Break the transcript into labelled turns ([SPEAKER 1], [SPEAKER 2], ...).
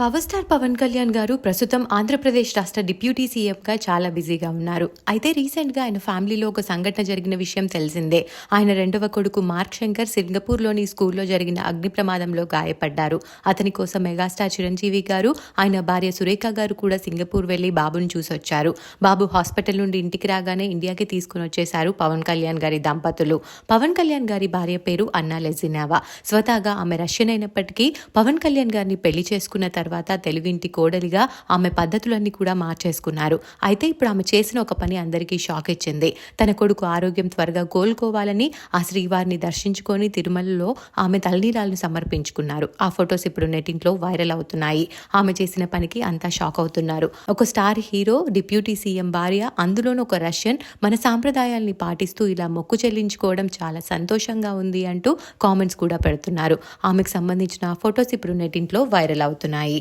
[SPEAKER 1] Power star Pawan Kalyan గారు ప్రస్తుతం ఆంధ్రప్రదేశ్ రాష్ట్ర డిప్యూటీ సీఎంగా చాలా బిజీగా ఉన్నారు. అయితే రీసెంట్గా ఆయన ఫ్యామిలీలో ఒక సంఘటన జరిగిన విషయం తెలిసిందే. ఆయన రెండవ కొడుకు మార్క్ శంకర్ సింగపూర్లోని స్కూల్లో జరిగిన అగ్ని ప్రమాదంలో గాయపడ్డారు. అతని కోసం మెగాస్టార్ చిరంజీవి గారు ఆయన భార్య సురేఖ గారు కూడా సింగపూర్ వెళ్ళి బాబును చూసొచ్చారు. బాబు హాస్పిటల్ నుండి ఇంటికి రాగానే ఇండియాకి తీసుకుని వచ్చేశారు పవన్ కళ్యాణ్ గారి దంపతులు. పవన్ కళ్యాణ్ గారి భార్య పేరు అన్నా లెజినావా. స్వతహాగా ఆమె రష్యన్ అయినప్పటికీ పవన్ కళ్యాణ్ గారిని పెళ్ళి చేసుకున్న తర్వాత తెలుగింటి కోడలిగా ఆమె పద్ధతులన్నీ కూడా మార్చేసుకున్నారు. అయితే ఇప్పుడు ఆమె చేసిన ఒక పని అందరికీ షాక్ ఇచ్చింది. తన కొడుకు ఆరోగ్యం త్వరగా కోలుకోవాలని ఆ శ్రీవారిని దర్శించుకొని తిరుమలలో ఆమె తలనీరాలను సమర్పించుకున్నారు. ఆ ఫొటోస్ ఇప్పుడు నెటింట్లో వైరల్ అవుతున్నాయి. ఆమె చేసిన పనికి అంతా షాక్ అవుతున్నారు. ఒక స్టార్ హీరో డిప్యూటీ సీఎం భార్య అందులోనూ ఒక రష్యన్ మన సాంప్రదాయాల్ని పాటిస్తూ ఇలా మొక్కు చెల్లించుకోవడం చాలా సంతోషంగా ఉంది అంటూ కామెంట్స్ కూడా పెడుతున్నారు. ఆమెకు సంబంధించిన ఆ ఫొటోస్ ఇప్పుడు నెటింట్లో వైరల్ అవుతున్నాయి.